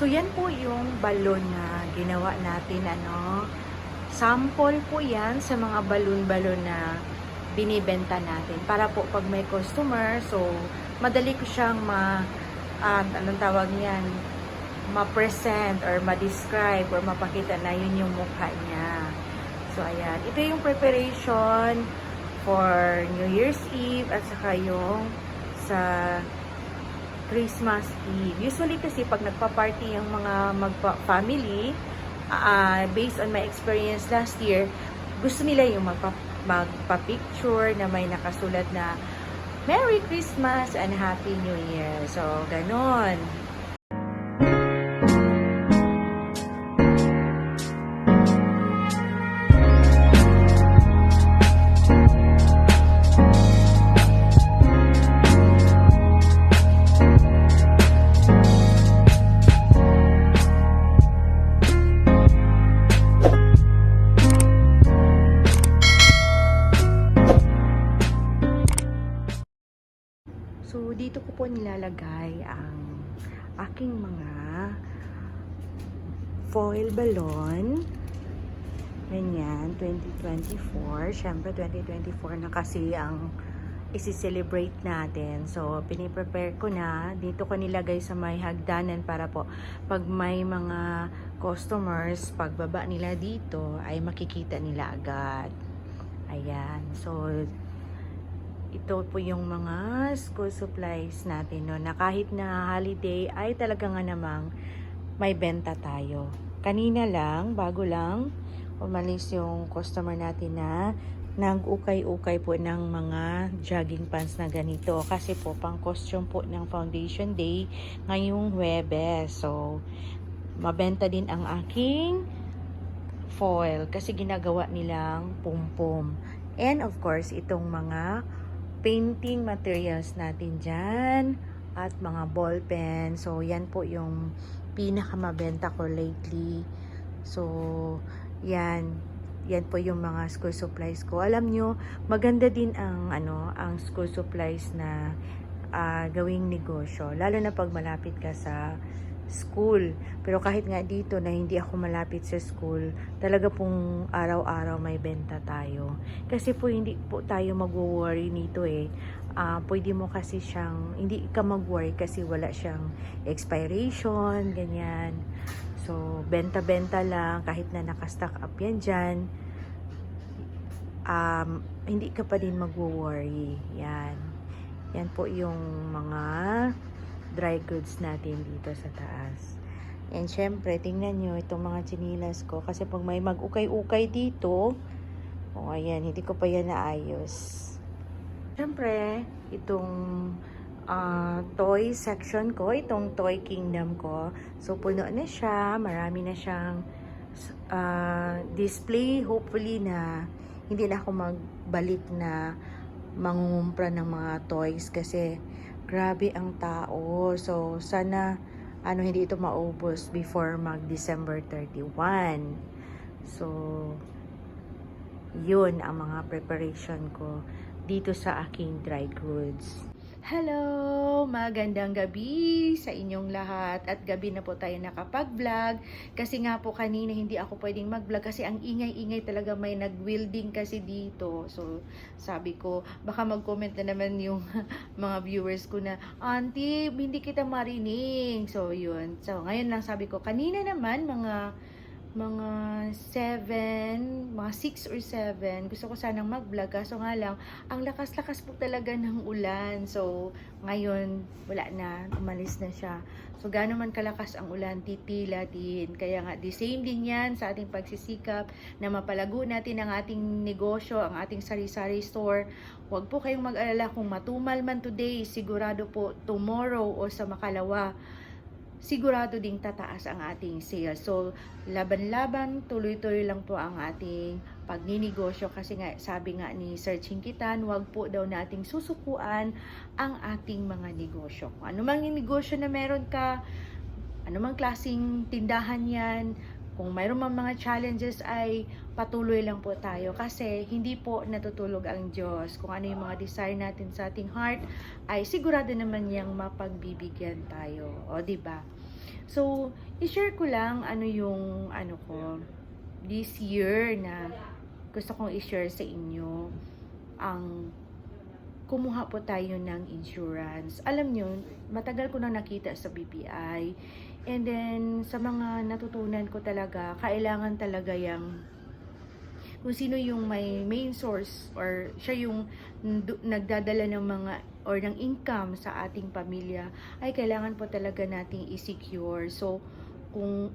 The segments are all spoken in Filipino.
So yan po yung balon na ginawa natin ano. Sample po yan sa mga balon-balon na binibenta natin para po pag may customer so madali ko siyang ma um, anong tawag niyan ma-present or ma-describe or mapakita na yun yung mukha niya. So ayan, ito yung preparation for New Year's Eve at saka yung sa Christmas Eve. Usually kasi pag nagpa-party yung mga magpa-family, ah, based on my experience last year, gusto nila yung magpa magpa-picture na may nakasulat na Merry Christmas and Happy New Year. So, ganon. Dito ko po nilalagay ang aking mga foil balloon. Ganyan, 2024. Siyempre, 2024 na kasi ang isi-celebrate natin. So, piniprepare ko na. Dito ko nilagay sa may hagdanan para po pag may mga customers, pagbaba nila dito, ay makikita nila agad. Ayan. So, ito po yung mga school supplies natin no, na kahit na holiday ay talaga nga namang may benta tayo. Kanina lang, bago lang, umalis yung customer natin na nag-ukay-ukay po ng mga jogging pants na ganito kasi po pang costume po ng foundation day ngayong Huwebes. So, mabenta din ang aking foil kasi ginagawa nilang pum-pum. And of course, itong mga painting materials natin dyan at mga ball pen. So, yan po yung pinakamabenta ko lately. So, yan. Yan po yung mga school supplies ko. Alam nyo, maganda din ang, ano, ang school supplies na ah, gawing negosyo. Lalo na pag malapit ka sa school. Pero kahit nga dito na hindi ako malapit sa school, talaga pong araw-araw may benta tayo. Kasi po hindi po tayo mag-worry nito eh. Ah, pwede mo kasi siyang, hindi ka mag-worry kasi wala siyang expiration, ganyan. So, benta-benta lang, kahit na nakastock up yan dyan, um, hindi ka pa din mag-worry. Yan. Yan po yung mga dry goods natin dito sa taas. And syempre, tingnan nyo itong mga chinilas ko. Kasi pag may mag-ukay-ukay dito, o oh, ayan, hindi ko pa yan naayos. Syempre, itong ah, toy section ko, itong toy kingdom ko. So, puno na siya. Marami na siyang ah, display. Hopefully na hindi na ako magbalik na mangungumpra ng mga toys kasi grabe ang tao. So, sana ano hindi ito maubos before mag December 31. So, yun ang mga preparation ko dito sa aking dry goods. Hello! Magandang gabi sa inyong lahat at gabi na po tayo nakapag-vlog kasi nga po kanina hindi ako pwedeng mag-vlog kasi ang ingay-ingay talaga may nag-wielding kasi dito. So, sabi ko, baka mag-comment na naman yung mga viewers ko na, Auntie, hindi kita marinig. So, yun. So, ngayon lang sabi ko, kanina naman mga mga 7, mga 6 or 7, gusto ko sanang mag-vlog. Kaso nga lang, ang lakas-lakas po talaga ng ulan. So, ngayon, wala na. Umalis na siya. So, gaano man kalakas ang ulan, titila din. Kaya nga, the same din yan sa ating pagsisikap na mapalago natin ang ating negosyo, ang ating sari-sari store. Huwag po kayong mag-alala kung matumal man today, sigurado po tomorrow o sa makalawa, sigurado ding tataas ang ating sales. So, laban-laban, tuloy-tuloy lang po ang ating pagninegosyo kasi nga sabi nga ni Sir Chinkitan, wag po daw nating susukuan ang ating mga negosyo. Ano mang negosyo na meron ka, ano mang klaseng tindahan yan, kung mayroon mang mga challenges ay patuloy lang po tayo kasi hindi po natutulog ang Diyos. Kung ano yung mga desire natin sa ating heart ay sigurado naman niyang mapagbibigyan tayo. O, di ba? So, i-share ko lang ano yung ano ko this year na gusto kong i-share sa inyo ang kumuha po tayo ng insurance. Alam nyo, matagal ko na nakita sa BPI. And then, sa mga natutunan ko talaga, kailangan talaga yung kung sino yung may main source or siya yung nagdadala ng mga or ng income sa ating pamilya ay kailangan po talaga nating i-secure. So, kung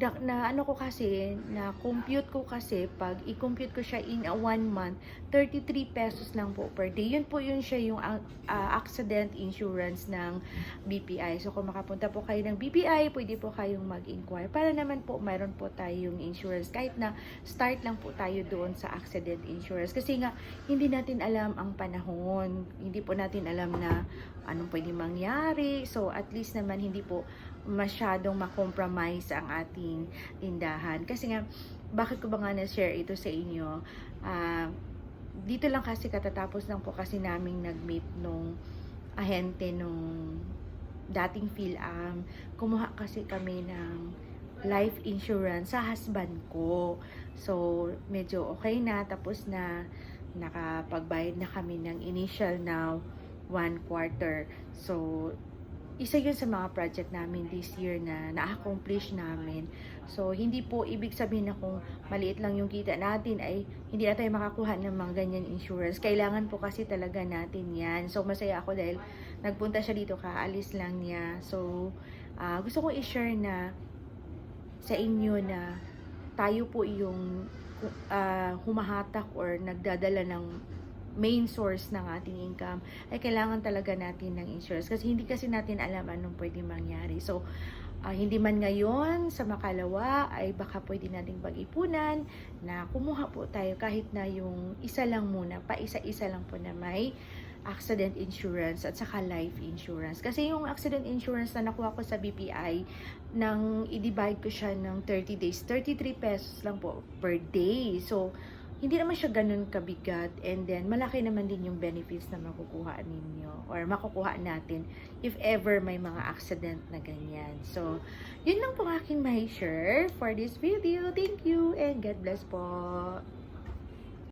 na, na ano ko kasi, na compute ko kasi, pag i-compute ko siya in a one month, 33 pesos lang po per day. Yun po yun siya yung ah, accident insurance ng BPI. So, kung makapunta po kayo ng BPI, pwede po kayong mag-inquire. Para naman po, mayroon po tayong insurance. Kahit na start lang po tayo doon sa accident insurance. Kasi nga, hindi natin alam ang panahon. Hindi po natin alam na anong pwede mangyari. So, at least naman hindi po masyadong makompromise ang ating tindahan. Kasi nga, bakit ko ba nga na-share ito sa inyo? Ah, dito lang kasi katatapos lang po kasi naming nag-meet nung ahente nung dating PhilAm. Kumuha kasi kami ng life insurance sa husband ko. So, medyo okay na. Tapos na nakapagbayad na kami ng initial now one quarter. So, isa yun sa mga project namin this year na na-accomplish namin. So, hindi po ibig sabihin na kung maliit lang yung kita natin ay hindi na tayo makakuha ng mga ganyan insurance. Kailangan po kasi talaga natin yan. So, masaya ako dahil nagpunta siya dito, kaalis lang niya. So, ah, gusto ko i-share na sa inyo na tayo po yung ah, humahatak or nagdadala ng main source ng ating income ay kailangan talaga natin ng insurance kasi hindi kasi natin alam anong pwede mangyari. So, ah, hindi man ngayon sa makalawa ay baka pwede nating pag-ipunan na kumuha po tayo kahit na yung isa lang muna, pa isa-isa lang po na may accident insurance at saka life insurance. Kasi yung accident insurance na nakuha ko sa BPI, nang i-divide ko siya ng 30 days, 33 pesos lang po per day. So, hindi naman siya ganun kabigat and then malaki naman din yung benefits na makukuha ninyo or makukuha natin if ever may mga accident na ganyan. So, yun lang po aking may share for this video. Thank you and God bless po.